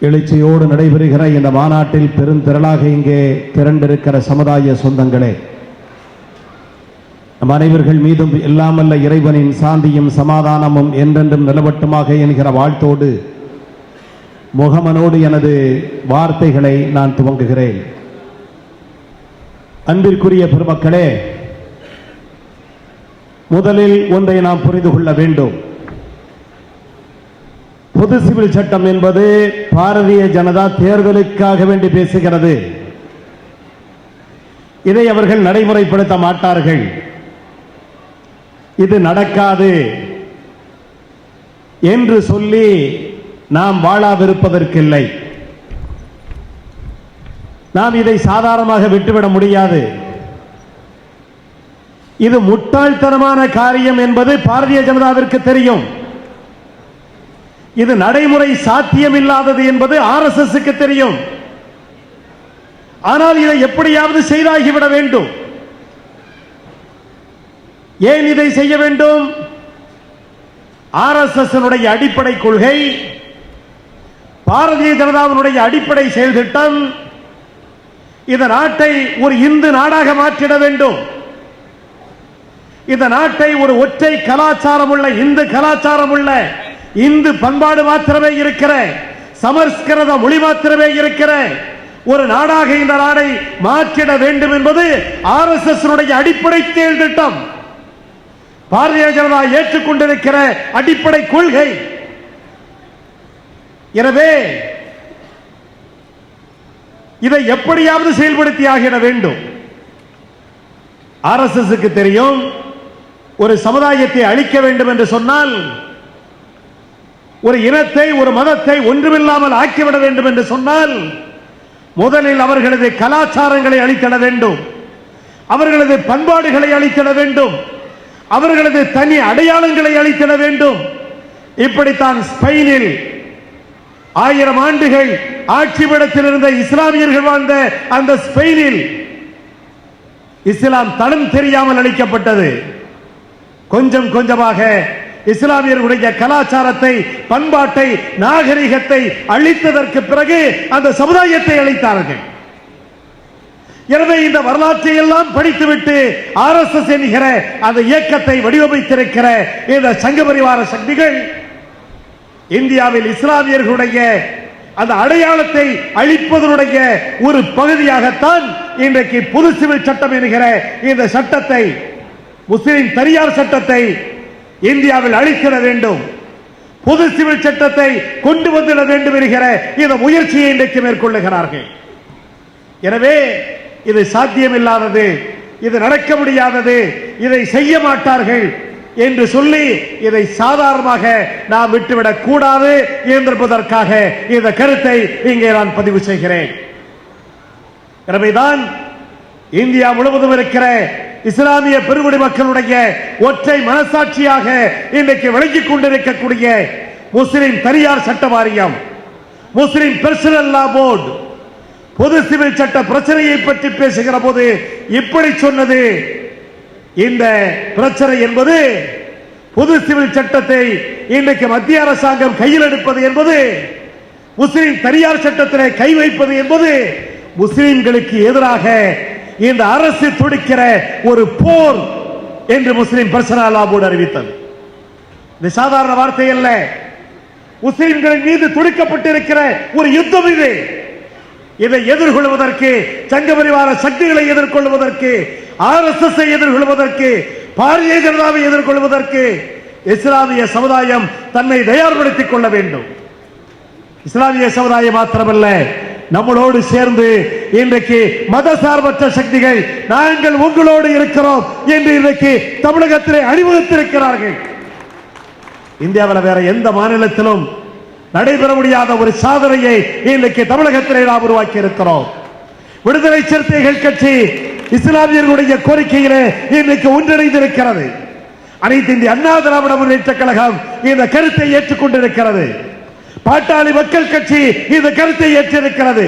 எழுச்சியோடு நடைபெறுகிற இந்த மாநாட்டில் பெருந்திரளாக இங்கே திரண்டிருக்கிற சமுதாய சொந்தங்களே நம் அனைவர்கள் மீதும் எல்லாமல்ல இறைவனின் சாந்தியும் சமாதானமும் என்றென்றும் நிலவட்டுமாக என்கிற வாழ்த்தோடு முகமனோடு எனது வார்த்தைகளை நான் துவங்குகிறேன். அன்பிற்குரிய பெருமக்களே முதலில் ஒன்றை நாம் புரிந்து கொள்ள வேண்டும். பொது சிவில் சட்டம் என்பது பாரதிய ஜனதா தேர்தலுக்காக வேண்டி பேசுகிறது. இதை அவர்கள் நடைமுறைப்படுத்த மாட்டார்கள். இது நடக்காது. என்று சொல்லி நாம் வாழாவிருப்பதற்கில்லை நாம் இதை சாதாரணமாக விட்டுவிட முடியாது. இது முட்டாள்தனமான காரியம் என்பது பாரதிய ஜனதாவிற்கு தெரியும். இது நடைமுறை சாத்தியமில்லாதது என்பது ஆர் எஸ் தெரியும். ஆனால் இதை எப்படியாவது செய்தாகிவிட வேண்டும். ஏன் இதை செய்ய வேண்டும்? ஆர் எஸ் எஸ் அடிப்படை கொள்கை பாரதிய ஜனதாவினுடைய அடிப்படை செயல் திட்டம் இந்த நாட்டை ஒரு இந்து நாடாக மாற்றிட வேண்டும். இந்த நாட்டை ஒரு ஒற்றை கலாச்சாரம் உள்ள இந்து கலாச்சாரம் உள்ள இந்து பண்பாடு மாத்திரமே இருக்கிற சமஸ்கிருத மொழி மாத்திரமே இருக்கிற ஒரு நாடாக இந்த நாடை மாற்றிட வேண்டும் என்பது ஆர் எஸ் எஸ் அடிப்படை செயல் திட்டம். பாரதிய ஜனதா ஏற்றுக்கொண்டிருக்கிற அடிப்படை கொள்கை. எனவே இதை எப்படியாவது செயல்படுத்தி ஆகிட வேண்டும். ஆர் எஸ் எஸ் தெரியும் ஒரு சமுதாயத்தை அழிக்க வேண்டும் என்று சொன்னால் ஒரு இனத்தை ஒரு மதத்தை ஒன்றுமில்லாமல் ஆக்கிவிட வேண்டும் என்று சொன்னால் முதலில் அவர்களது கலாச்சாரங்களை அழித்திட வேண்டும். அவர்களது பண்பாடுகளை அழித்திட வேண்டும். அவர்களது தனி அடையாளங்களை அளித்திட வேண்டும். இப்படித்தான் ஸ்பெயினில் ஆயிரம் ஆண்டுகள் ஆட்சிபடத்தில் இருந்த இஸ்லாமியர்கள் வாழ்ந்த அந்த ஸ்பெயினில் இஸ்லாம் தடம் தெரியாமல் அளிக்கப்பட்டது கொஞ்சம் கொஞ்சமாக இஸ்லாமியர்களுடைய கலாச்சாரத்தை பண்பாட்டை நாகரிகத்தை அழித்ததற்கு பிறகு அந்த சமுதாயத்தை அழித்தார்கள். எனவே இந்த வரலாற்றை எல்லாம் படித்துவிட்டு ஆர் எஸ் எஸ் என்கிற அந்த இயக்கத்தை வடிவமைத்திருக்கிற இந்த சங்க பரிவார சக்திகள் இந்தியாவில் இஸ்லாமியர்களுடைய அந்த அடையாளத்தை அழிப்பதனுடைய ஒரு பகுதியாகத்தான் இன்றைக்கு பொது சிவில் சட்டம் என்கிற இந்த சட்டத்தை முஸ்லிம் தனியார் சட்டத்தை இந்தியாவில் அழித்திட வேண்டும். பொது சிவில் சட்டத்தை கொண்டு வந்துட வேண்டும் என்கிற இந்த முயற்சியை இன்றைக்கு மேற்கொள்ளுகிறார்கள். எனவே இது சாத்தியமில்லாதது இது நடக்க முடியாதது இதை செய்ய மாட்டார்கள் என்று சொல்லி இதை சாதாரணமாக நாம் விட்டுவிடக் கூடாது என்பதற்காக இந்த கருத்தை இங்கே நான் பதிவு செய்கிறேன். எனவேதான் இந்தியா முழுவதும் இருக்கிற இஸ்லாமிய பெருங்குடி மக்களுடைய ஒற்றை மனசாட்சியாக இன்றைக்கு விளங்கிக் கொண்டிருக்கக்கூடிய முஸ்லிம் தனியார் சட்ட வாரியம் முஸ்லிம் பெர்சனல் லா போர்டு பொது சிவில் சட்ட பிரச்சனையை பற்றி பேசுகிற போது இப்படி சொன்னது. இந்த பிரச்சனை என்பது பொது சிவில் சட்டத்தை இன்றைக்கு மத்திய அரசாங்கம் கையில் எடுப்பது என்பது முஸ்லிம் தனியார் சட்டத்திலே கை வைப்பது என்பது முஸ்லிம்களுக்கு எதிராக இந்த அரசு துடிக்கிற ஒரு போர் என்று முஸ்லிம் பர்சனல் அறிவித்தது. இது சாதாரண வார்த்தை அல்ல. முஸ்லிம்களின் மீது துடிக்கப்பட்டிருக்கிற ஒரு யுத்தம் இது. இதை எதிர்கொள்வதற்கு சங்க பரிவார சக்திகளை எதிர்கொள்வதற்கு ஆர் எஸ் எஸ் எதிர்கொள்வதற்கு பாரதிய ஜனதாவை எதிர்கொள்வதற்கு இஸ்லாமிய சமுதாயம் தன்னை தயார்படுத்திக் கொள்ள வேண்டும். இஸ்லாமிய சமுதாயம் மாத்திரமல்ல நம்மளோடு சேர்ந்து இன்றைக்கு மதசார்பற்ற சக்திகள் நாங்கள் உங்களோடு இருக்கிறோம் என்று இன்றைக்கு தமிழகத்திலே அறிமுகத்திருக்கிறார்கள் இந்தியாவில் வேற எந்த மாநிலத்திலும் நடைபெற முடியாத ஒரு சாதனையை இன்றைக்கு தமிழகத்திலே நாம் உருவாக்கி இருக்கிறோம். விடுதலை சிறுத்தைகள் கட்சி இஸ்லாமியர்களுடைய கோரிக்கையிலே இன்றைக்கு ஒன்றிணைந்திருக்கிறது. அனைத்து இந்திய அண்ணா திராவிட முன்னேற்ற கழகம் இந்த கருத்தை ஏற்றுக்கொண்டிருக்கிறது. பாட்டாளி மக்கள் கட்சி இந்த கருத்தை ஏற்றிருக்கிறது.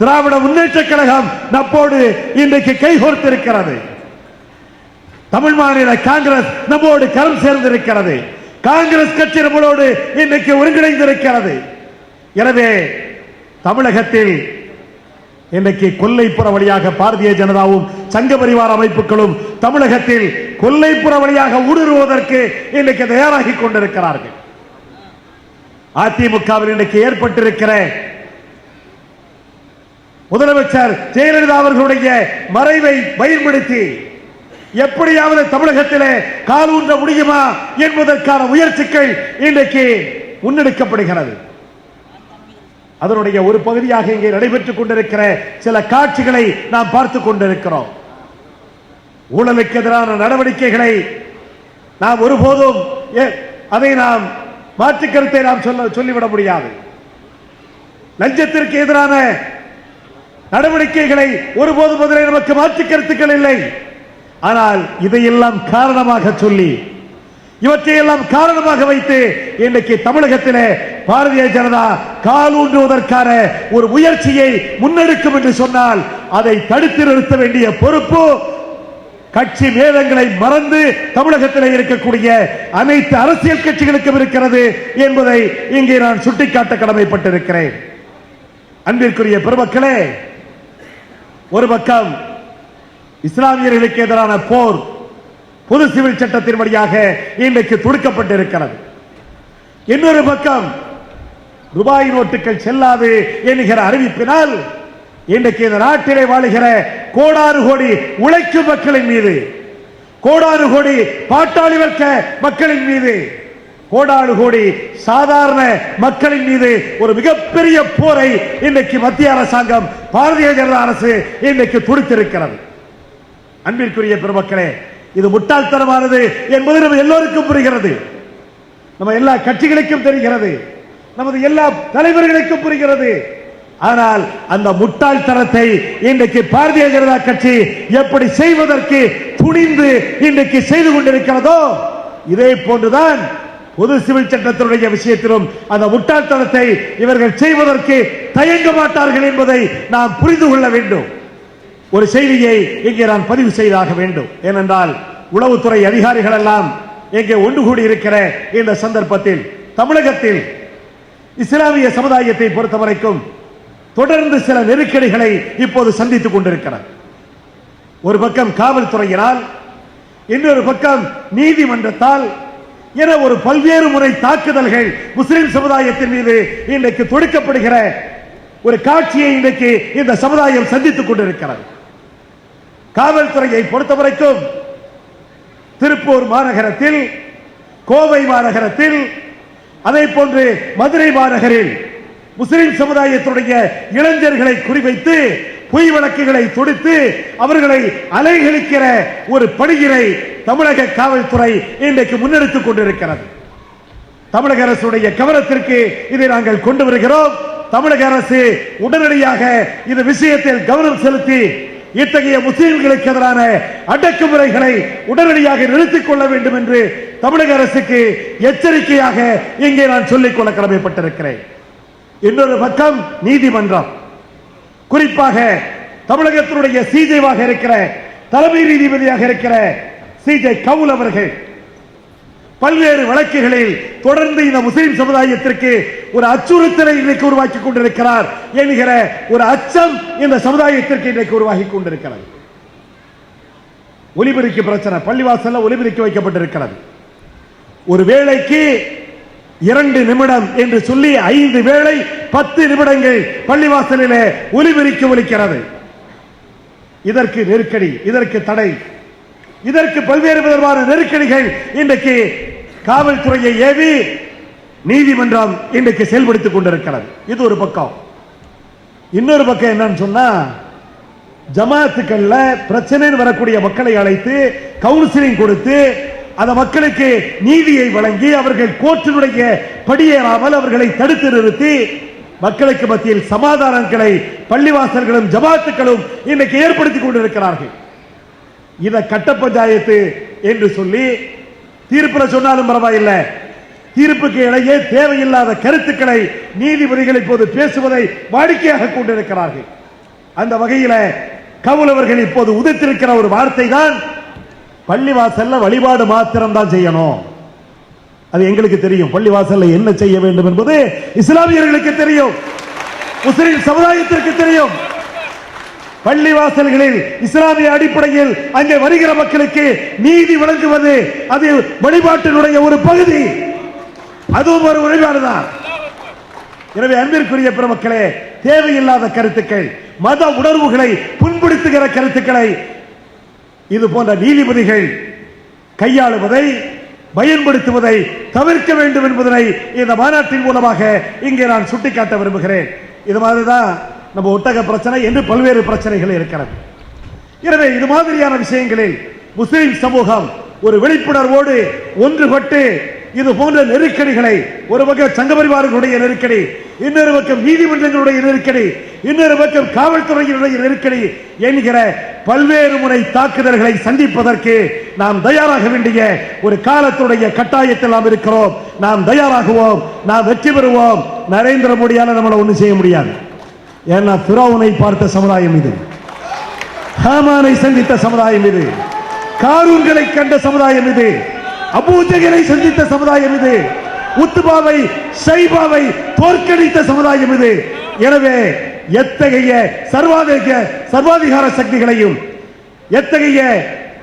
திராவிட முன்னேற்ற கழகம் நம்மோடு இன்றைக்கு கைகோர்த்திருக்கிறது. தமிழ் மாநில காங்கிரஸ் நம்மோடு கரம் சேர்ந்திருக்கிறது. காங்கிரஸ் கட்சி நம்மளோடு இன்றைக்கு ஒருங்கிணைந்திருக்கிறது. எனவே தமிழகத்தில் இன்றைக்கு கொல்லைப்புற வழியாக பாரதிய ஜனதாவும் சங்க பரிவார அமைப்புகளும் தமிழகத்தில் கொல்லைப்புற வழியாக ஊடுருவதற்கு இன்றைக்கு தயாராகி கொண்டிருக்கிறார்கள். அதிமுகவில் இன்றைக்கு ஏற்பட்டிருக்கிற முதலமைச்சர் ஜெயலலிதா அவர்களுடைய மறைவை பயன்படுத்தி எப்படியாவது தமிழகத்திலே ஊன்ற முடியுமா என்பதற்கான முயற்சிகள் இன்றைக்கு முன்னெடுக்கப்படுகிறது. அதனுடைய ஒரு பகுதியாக இங்கே நடைபெற்றுக் கொண்டிருக்கிற சில காட்சிகளை நாம் பார்த்துக் கொண்டிருக்கிறோம். ஊழலுக்கு எதிரான நடவடிக்கைகளை நாம் ஒருபோதும் அதை நாம் மாற்று கருத்தை நாம் சொல்ல சொல்லிவிட முடியாது. லஞ்சத்திற்கு எதிரான நடவடிக்கைகளை ஒருபோது முதலே நமக்கு மாற்று கருத்துக்கள் இல்லை. ஆனால் இதையெல்லாம் காரணமாக சொல்லி இவற்றையெல்லாம் காரணமாக வைத்து இன்றைக்கு தமிழகத்திலே பாரதிய ஜனதா காலூன்றுவதற்கான ஒரு முயற்சியை முன்னெடுக்கும் என்று சொன்னால் அதை தடுத்து நிறுத்த வேண்டிய பொறுப்பு கட்சி வேதங்களை மறந்து தமிழகத்தில் இருக்கக்கூடிய அனைத்து அரசியல் கட்சிகளுக்கும் இருக்கிறது என்பதை இங்கே நான் சுட்டிக்காட்ட கடமைப்பட்டிருக்கிறேன். அன்பிற்குரிய பெருமக்களே ஒரு பக்கம் இஸ்லாமியர்களுக்கு எதிரான போர் பொது சிவில் சட்டத்தின் வழியாக இன்றைக்கு தொடுக்கப்பட்டிருக்கிறது. இன்னொரு பக்கம் ரூபாய் நோட்டுகள் செல்லாது என்கிற அறிவிப்பினால் இன்றைக்கு இந்த நாட்டிலே வாழுகிற கோடாறு கோடி உழைக்கும் மக்களின் மீது கோடாறு கோடி பாட்டாளி வர்க்க மக்களின் மீது கோடாறு கோடி சாதாரண மக்களின் மீது ஒரு மிகப்பெரிய போரை இன்றைக்கு மத்திய அரசாங்கம் பாரதிய ஜனதா அரசு இன்றைக்கு துடித்திருக்கிறது. அன்பிற்குரிய பெருமக்களே இது முட்டாள்தனமானது என்பது நம்ம எல்லோருக்கும் புரிகிறது. நம்ம எல்லா கட்சிகளுக்கும் தெரிகிறது. நமது எல்லா தலைவர்களுக்கும் புரிகிறது. ஆனால் அந்த முட்டாள்தனத்தை இன்றைக்கு பாரதிய ஜனதா கட்சி எப்படி செய்வதற்கு துணிந்து இன்றைக்கு செய்து கொண்டிருக்கிறதோ இதே போன்றுதான் பொது சிவில் சட்டத்தினுடைய விஷயத்திலும் அந்த முட்டாள்தனத்தை இவர்கள் செய்வதற்கு தயங்க மாட்டார்கள் என்பதை நாம் புரிந்து கொள்ள வேண்டும். ஒரு செய்தியை இங்கே நான் பதிவு செய்தாக வேண்டும். ஏனென்றால் உளவுத்துறை அதிகாரிகள் எல்லாம் இங்கே ஒன்று கூடி இருக்கிற இந்த சந்தர்ப்பத்தில் தமிழகத்தில் இஸ்லாமிய சமுதாயத்தை பொறுத்தவரைக்கும் தொடர்ந்து சில நெருக்கடிகளை இப்போது சந்தித்துக் கொண்டிருக்கிறார். ஒரு பக்கம் காவல்துறையினால் இன்னொரு பக்கம் நீதிமன்றத்தால் என ஒரு பல்வேறு முறை தாக்குதல்கள் முஸ்லிம் சமுதாயத்தின் மீது இன்றைக்கு தொடுக்கப்படுகிற ஒரு காட்சியை இன்றைக்கு இந்த சமுதாயம் சந்தித்துக் கொண்டிருக்கிறது. காவல்துறையை பொறுத்தவரைக்கும் திருப்பூர் மாநகரத்தில் கோவை மாநகரத்தில் அதே போன்று மதுரை மாநகரில் முஸ்லிம் சமுதாயத்துடைய இளைஞர்களை குறிவைத்து பொய் வழக்குகளை தொடுத்து அவர்களை அலைகழிக்கிற ஒரு பணியினை தமிழக காவல்துறை இன்றைக்கு முன்னெடுத்துக் கொண்டிருக்கிறது. தமிழக அரசுடைய கவனத்திற்கு இதை நாங்கள் கொண்டு வருகிறோம். தமிழக அரசு உடனடியாக இந்த விஷயத்தில் கவனம் செலுத்தி இத்தகைய முஸ்லிம்களுக்கு எதிரான அடக்குமுறைகளை உடனடியாக நிறுத்திக் கொள்ள வேண்டும் என்று தமிழக அரசுக்கு எச்சரிக்கையாக இங்கே நான் சொல்லிக்கொள்ள கடமைப்பட்டிருக்கிறேன். இன்னொரு பக்கம் நீதிமன்றம். குறிப்பாக தமிழகத்தினுடைய சிஜேவாக இருக்கிற தலைமை நீதிபதியாக இருக்கிற சிஜே கவுல் அவர்கள் பல்வேறு வழக்குகளில் தொடர்ந்து இந்த முஸ்லிம் சமுதாயத்திற்கு ஒரு அச்சுறுத்தலை இன்றைக்கு உருவாக்கி கொண்டிருக்கிறார் என்கிற ஒரு அச்சம் இந்த சமுதாயத்திற்கு இன்றைக்கு உருவாகி கொண்டிருக்கிறது. ஒலிபெருக்கி பிரச்சனை பள்ளிவாசல்ல ஒலிபெருக்கி வைக்கப்பட்டிருக்கிறது. ஒரு வேளைக்கு இரண்டு நிமிடம் என்று சொல்லி ஐந்து வேளை பத்து நிமிடங்கள் பள்ளிவாசலிலே ஒலிபெருக்கி ஒலிக்கிறது. இதற்கு நெருக்கடி இதற்கு தடை. இதற்கு பல்வேறு விதமான நெருக்கடிகள் இன்றைக்கு காவல்துறையை ஏவி நீதிமன்றம் இன்றைக்கு செயல்படுத்திக் கொண்டிருக்கிறது. இது ஒரு பக்கம். இன்னொரு பக்கம் என்னன்னு சொன்னா ஜமாத்துக்கள்ல பிரச்சனைன்னு வரக்கூடிய மக்களை அழைத்து கவுன்சிலிங் கொடுத்து அந்த மக்களுக்கு நீதியை வழங்கி அவர்கள் கோற்றினுடைய படியேறாமல் அவர்களை தடுத்து நிறுத்தி மக்களுக்கு மத்தியில் சமாதானங்களை பள்ளிவாசல்களும் ஜமாத்துக்களும் இன்னைக்கு ஏற்படுத்தி கொண்டிருக்கிறார்கள். இத கட்ட பஞ்சாயத்து என்று சொல்லி தீர்ப்புல சொன்னாலும் பரவாயில்லை. தீர்ப்புக்கு இடையே தேவையில்லாத கருத்துக்களை நீதிபதிகள் இப்போது பேசுவதை வாடிக்கையாக கொண்டிருக்கிறார்கள். அந்த வகையில் கவுல் அவர்கள் இப்போது உதித்திருக்கிற ஒரு வார்த்தை தான் பள்ளிவாசல்ல வழிபாடு மாத்திரம் தான் செய்யணும். அது எங்களுக்கு தெரியும். பள்ளிவாசல்ல என்ன செய்ய வேண்டும் என்பது இஸ்லாமியர்களுக்கு தெரியும். முஸ்லிம் சமுதாயத்திற்கு தெரியும். பள்ளி வாசல்களில் இஸ்லாமிய அடிப்படையில் அங்கே வருகிற மக்களுக்கு நீதி வழங்குவது அது வழிபாட்டினுடைய ஒரு பகுதி. அதுவும் ஒரு வழிபாடுதான். எனவே அன்பிற்குரிய பெருமக்களே தேவையில்லாத கருத்துக்கள் மத உணர்வுகளை புண்படுத்துகிற கருத்துக்களை இது போன்ற நீதிபதிகள் கையாளுவதை பயன்படுத்துவதை தவிர்க்க வேண்டும் என்பதனை இந்த மாநாட்டின் மூலமாக இங்கே நான் சுட்டிக்காட்ட விரும்புகிறேன். இது மாதிரிதான் நம்ம ஒட்டக பிரச்சனை என்று பல்வேறு பிரச்சனைகள் இருக்கிறது. எனவே இது மாதிரியான விஷயங்களில் முஸ்லிம் சமூகம் ஒரு விழிப்புணர்வோடு ஒன்றுபட்டு இது போன்ற நெருக்கடிகளை ஒரு பக்கம் சங்க பரிவாரங்களுடைய நெருக்கடி இன்னொரு பக்கம் நீதிமன்றங்களுடைய நெருக்கடி இன்னொரு பக்கம் காவல்துறையினுடைய நெருக்கடி என்கிற பல்வேறு முறை தாக்குதல்களை சந்திப்பதற்கு நாம் தயாராக வேண்டிய ஒரு காலத்துடைய கட்டாயத்தில் நாம் இருக்கிறோம். நாம் தயாராகுவோம். நாம் வெற்றி பெறுவோம். நரேந்திர மோடியால நம்மளை ஒண்ணும் செய்ய முடியாது. ஏன்னா பிறவுனை பார்த்த சமுதாயம் இது. ஹாமானை சந்தித்த சமுதாயம் இது. காரூன்களை கண்ட சமுதாயம் இது. அபூஜகனை சந்தித்த சமுதாயம் இது. உத்துபாவை சைபாவை தோற்கடித்த சமுதாயம் இது. எனவே எத்தகைய சர்வாதிக சர்வாதிகார சக்திகளையும் எத்தகைய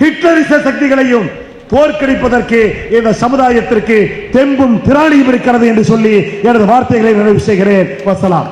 ஹிட்லரிச சக்திகளையும் தோற்கடிப்பதற்கு இந்த சமுதாயத்திற்கு தெம்பும் திராணியும் இருக்கிறது என்று சொல்லி எனது வார்த்தைகளை நிறைவு செய்கிறேன். வசலாம்.